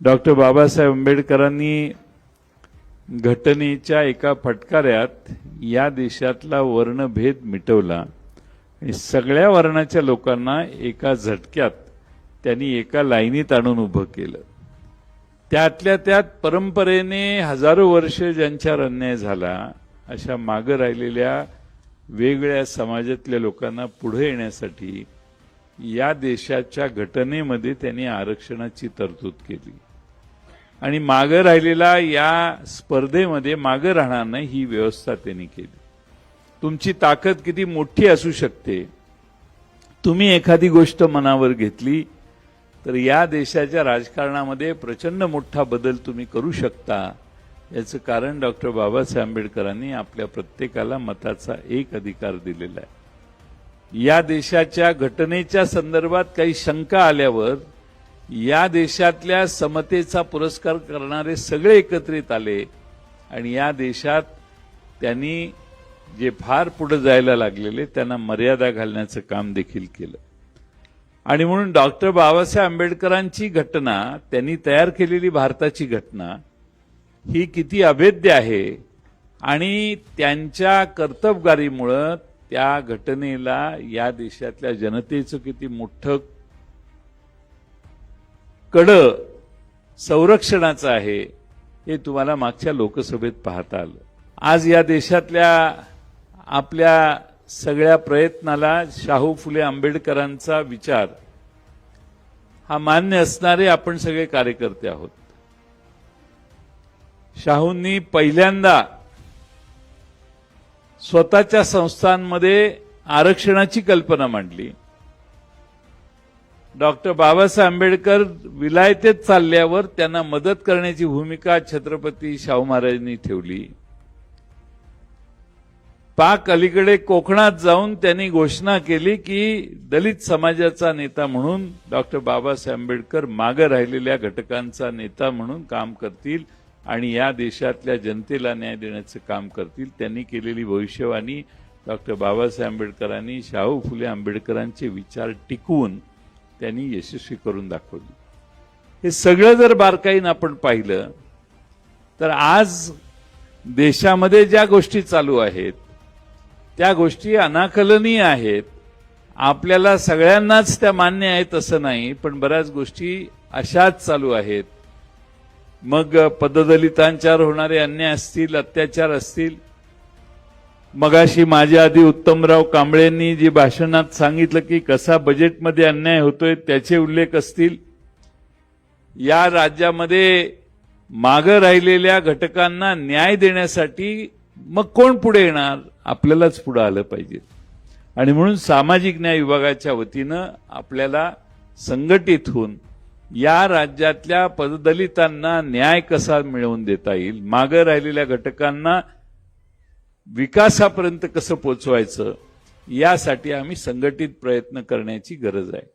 Doctor Babasaheb आंबेडकरांनी घटनेच्या एका फटकाऱ्यात या देशातला वर्णभेद मिटवला. आणि सगळ्या वर्णाच्या लोकांना एका झटक्यात त्यांनी एका लाईनीत आणून उभं केलं. त्यातल्या त्यात परंपरेने हजारो वर्ष ज्यांच्यावर अन्याय झाला अशा मागं राहिलेल्या वेगळ्या समाजातल्या लोकांना पुढे येण्यासाठी या देशाच्या घटनेमध्ये त्यांनी आरक्षणाची तरतूद केली. आणि मागं राहिलेला या स्पर्धेमध्ये मागं राहणार नाही ही व्यवस्था त्यांनी केली. तुमची ताकद किती मोठी असू शकते. तुम्ही एखादी गोष्ट मनावर घेतली तर या देशाच्या राजकारणामध्ये प्रचंड मोठा बदल तुम्ही करू शकता. याचं कारण डॉक्टर बाबासाहेब आंबेडकरांनी आपल्या प्रत्येकाला मताचा एक अधिकार दिलेला आहे. या देशाच्या घटनेच्या संदर्भात काही शंका आल्यावर या देशातल्या समतेचा पुरस्कार करणारे सगळे एकत्रित आले आणि या देशात त्यांनी जे फार पुढे जायला लागलेले त्यांना मर्यादा घालण्याचं काम देखील केलं. आणि म्हणून डॉक्टर बाबासाहेब आंबेडकरांची घटना त्यांनी तयार केलेली भारताची घटना ही किती अभेद्य आहे आणि त्यांच्या कर्तबगारीमुळं त्या घटनेला या देशातल्या जनतेचं किती मोठं कडं संरक्षणाचं आहे हे तुम्हाला मागच्या लोकसभेत पाहता आलं. आज या देशातल्या आपल्या सगळ्या प्रयत्नाला शाहू फुले आंबेडकरांचा विचार हा मान्य असणारे आपण सगळे कार्यकर्ते आहोत. शाहूंनी पहिल्यांदा स्वतःच्या संस्थांमध्ये आरक्षणाची कल्पना मांडली. डॉक्टर बाबासाहेब आंबेडकर विलायतेत चालल्यावर त्यांना मदत करण्याची भूमिका छत्रपती शाहू महाराजांनी ठेवली. पाक अलीकडे कोकणात जाऊन त्यांनी घोषणा केली की दलित समाजाचा नेता म्हणून डॉक्टर बाबासाहेब आंबेडकर मागे राहिलेल्या घटकांचा नेता म्हणून काम करतील आणि या देशातल्या जनतेला न्याय देण्याचं काम करतील. त्यांनी केलेली भविष्यवाणी डॉक्टर बाबासाहेब आंबेडकरांनी शाहू फुले आंबेडकरांचे विचार टिकवून त्यांनी यशस्वी करून दाखवली. हे सगळं जर बारकाईनं आपण पाहिलं तर आज देशामध्ये ज्या गोष्टी चालू आहेत त्या गोष्टी अनाकलनीय आहेत. आपल्याला सगळ्यांनाच त्या मान्य आहेत असं नाही पण बऱ्याच गोष्टी अशाच चालू आहेत. मग पददलितांच्यावर होणारे अन्याय असतील अत्याचार असतील मगाशी माझ्या आधी उत्तमराव कांबळेंनी जी भाषणात सांगितलं की कसा बजेटमध्ये अन्याय होतोय त्याचे उल्लेख असतील या राज्यामध्ये मागं राहिलेल्या घटकांना न्याय देण्यासाठी मग कोण पुढे येणार? आपल्यालाच पुढे आलं पाहिजे. आणि म्हणून सामाजिक न्याय विभागाच्या वतीनं आपल्याला संघटित होऊन या राज्यातल्या पददलितांना न्याय कसा मिळवून देता येईल? मागं राहिलेल्या घटकांना विकासापर्यंत कसं पोचवायचं यासाठी आम्ही संघटित प्रयत्न करण्याची गरज आहे.